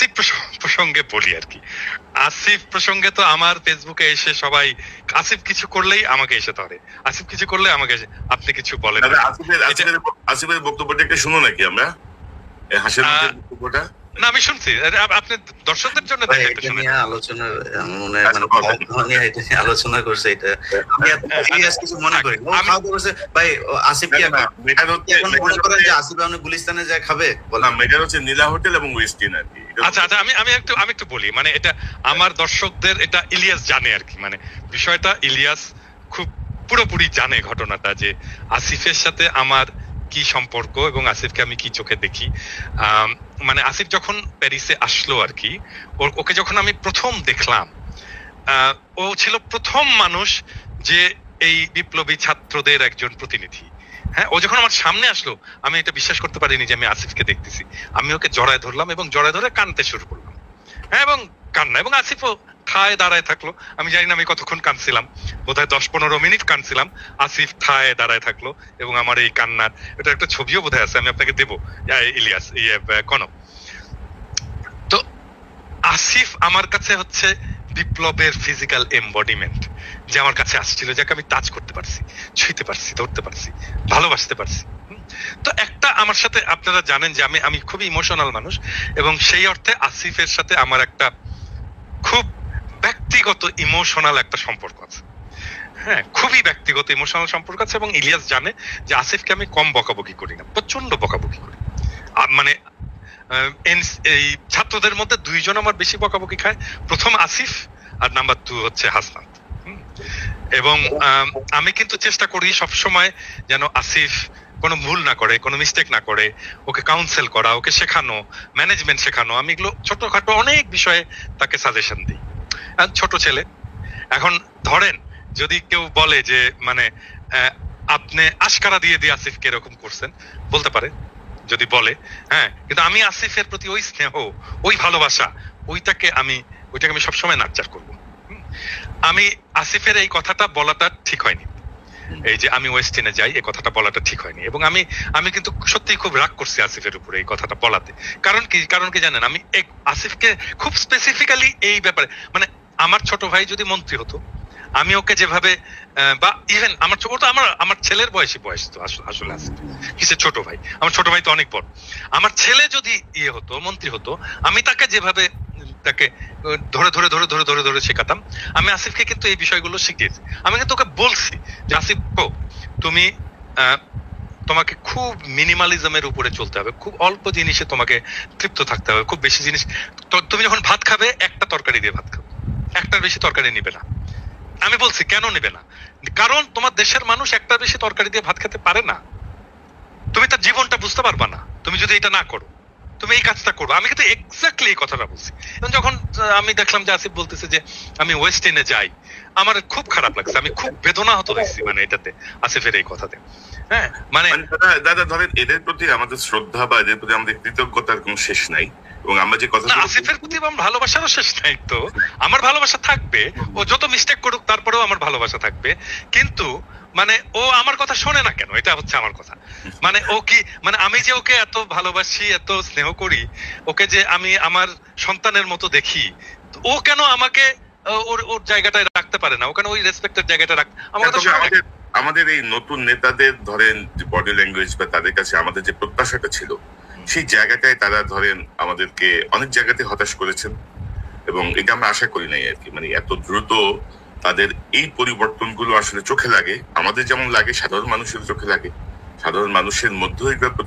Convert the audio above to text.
আসিফ প্রসঙ্গ- বলি আর কি। আসিফ প্রসঙ্গে তো আমার ফেসবুকে এসে সবাই আসিফ কিছু করলেই আমাকে এসে ধরে। আসিফ কিছু করলে আমাকে এসে আপনি কিছু বলেন। আসিফের বক্তব্যটা একটু শুনো নাকি আমরা? হাসির বক্তব্যটা। না আমি শুনছি। আপনি দর্শকদের জন্য আলোচনা মনে আচ্ছা, মানে এটা আলোচনা করছে এটা। আমি কিছু মনে করি করছে, ভাই আসিফ কি এখন- হচ্ছে মনে করেন যে আসিফ গুলিস্তানে যায় খাবে? না বলেন হচ্ছে নীলা হোটেল এবং ওয়েস্টিন আর কি। আচ্ছা আচ্ছা আমি আমি একটু আমি একটু বলি মানে এটা আমার দর্শকদের এটা ইলিয়াস জানে আর কি। মানে বিষয়টা ইলিয়াস খুব পুরোপুরি জানে ঘটনাটা যে আসিফের সাথে আমার কি সম্পর্ক এবং আসিফকে আমি কি চোখে দেখি? মানে আসিফ যখন প্যারিসে আসলো আর কি ওকে যখন আমি প্রথম দেখলাম ও ছিল প্রথম মানুষ যে এই বিপ্লবী ছাত্রদের একজন প্রতিনিধি। হ্যাঁ ও যখন আমার সামনে আসলো, আমি এটা বিশ্বাস করতে পারিনি যে আমি আসিফকে দেখতেছি। আমি ওকে জড়ায় ধরলাম এবং জড়ায় ধরে কানতে শুরু করলাম। হ্যাঁ এবং কান্না, এবং আসিফও ঠায় দাঁড়ায় থাকল। আমি জানি না আমি কতক্ষণ কানছিলাম বোধহয় দশ পনেরো মিনিট কানছিলাম আসিফ ঠায় দাঁড়ায় থাকল এবং আমার এই কান্নার, এটা একটা ছবিও বোধহয় আছে, আমি আপনাকে দেবো। ইলিয়াস ইয়ে তো আসিফ আমার কাছে হচ্ছে বিপ্লবের ফিজিক্যাল এম্বডিমেন্ট যে আমার কাছে আসছিল, যাকে আমি টাচ করতে পারছি, ছুঁইতে পারছি, ধরতে পারছি, ভালোবাসতে পারছি? তো একটা আমার সাথে আপনারা জানেন যে আমি আমি খুবই ইমোশনাল মানুষ এবং সেই অর্থে আসিফের সাথে আমার একটা ব্যক্তিগত ইমোশনাল একটা সম্পর্ক আছে। হ্যাঁ খুবই ব্যক্তিগত ইমোশনাল সম্পর্ক আছে এবং ইলিয়াস জানে যে আসিফকে আমি কম বকাবকি করি না প্রচণ্ড বকাবকি করি। মানে এই ছাত্রদের মধ্যে দুইজন আমার বেশি বকাবকি খায়। প্রথম আসিফ আর নাম্বার টু হচ্ছে হাসনাত। এবং আমি কিন্তু চেষ্টা করি সব সময় যেন আসিফ কোনো ভুল না করে, কোনো মিস্টেক না করে, ওকে কাউন্সেল করা, ওকে শেখানো ম্যানেজমেন্ট শেখানো। আমি এগুলো ছোটখাটো অনেক বিষয়ে তাকে সাজেশন দিই। ছোট ছেলে। এখন ধরেন, যদি কেউ বলে যে মানে আপনি আশকারা দিয়ে দিয়ে আসিফকে এরকম করছেন, বলতে পারে, যদি বলে হ্যাঁ কিন্তু আমি আসিফের প্রতি ওই স্নেহ, ওই ভালোবাসা, ওইটাকে আমি ওইটাকে আমি সবসময় নাচার করব? আমি আসিফের এই কথাটা বলাটা ঠিক হয়নি। এই যে আমি ওয়েস্টিনে যাই, এই কথাটা বলাটা ঠিক হয়নি। এবং আমি আমি কিন্তু সত্যি খুব রাগ করছি আসিফের উপরে এই কথাটা বলাতে। কারণ কি? কারণ কি জানেন, আমি আসিফকে খুব স্পেসিফিক্যালি এই ব্যাপারে মানে আমার ছোট ভাই যদি মন্ত্রী হতো, আমি ওকে যেভাবে বা ইভেন আমার ছোট আমার আমার ছেলের বয়সী বয়স তো আসলে আসলে কিসের ছোট ভাই? আমার ছোট ভাই তো অনেক বড়। আমার ছেলে যদি ইয়ে হতো, মন্ত্রী হতো, আমি তাকে যেভাবে, তাকে ধরে ধরে ধরে ধরে ধরে ধরে শেখাতাম, আমি আসিফকে কিন্তু এই বিষয়গুলো শিখিয়েছি। আমি কিন্তু ওকে বলছি যে, আসিফ তুমি তোমাকে খুব মিনিমালিজমের উপরে চলতে হবে। খুব অল্প জিনিসে তোমাকে তৃপ্ত থাকতে হবে। খুব বেশি জিনিস তুমি যখন ভাত খাবে, একটা তরকারি দিয়ে ভাত খাবে। একটার বেশি তরকারি নিবে না। আমি বলছি, কেন নিবে না? কারণ তোমার দেশের মানুষ একটার বেশি তরকারি দিয়ে ভাত খেতে পারে না। তুমি তার জীবনটা বুঝতে পারবা না। তুমি যদি এটা না করো। তুমি এই কাজটা করো আমি কিন্তু এক্স্যাক্টলি এই কথাটা বলছি। যখন আমি দেখলাম যে আসিফ বলতেছে যে আমি ওয়েস্ট ইন্ডে যাই। আমার খুব খারাপ লাগছে। আমি খুব বেদনা হতো হয়েছি মানে এটাতে আসিফের এই কথাতে। হ্যাঁ মানে মানে দাদা দাদা ধরেন এদের প্রতি আমাদের শ্রদ্ধা বা এদের প্রতি আমাদের কৃতজ্ঞতার কোনো শেষ নাই। এবং আমরা যে কথা আসিফের প্রতি আমার ভালোবাসারও শেষ নাই তো। আমার ভালোবাসা থাকবে। ও যত মিস্টেক করুক তারপরেও আমার ভালোবাসা থাকবে। কিন্তু মানে ও আমার কথা শোনে না কেন? এটা হচ্ছে আমার কথা। মানে ও কি মানে আমি যে ওকে এত ভালোবাসি এত স্নেহ করি ওকে যে আমি আমার সন্তানের মতো দেখি ও কেন আমাকে ওর ওর জায়গাটায় রাখতে পারে না? ও কেন ওই রেসপেক্টের জায়গাটা আমার কথা শোনে আমাদের আমাদের এই নতুন নেতাদের ধরেন বডি ল্যাঙ্গুয়েজ বা তাদের কাছে আমাদের যে প্রত্যাশাটা ছিল সেই জায়গাটায় তারা ধরেন আমাদেরকে অনেক জায়গাতে হতাশ করেছেন। এবং এটা আমরা আশা করি নাই আর কি। মানে এত দ্রুত তাদের এই পরিবর্তনগুলো আসলে চোখে লাগে। আমাদের যেমন লাগে, সাধারণ মানুষের চোখে লাগে। সাধারণ মানুষের মধ্যেও এগুলোর প্রতি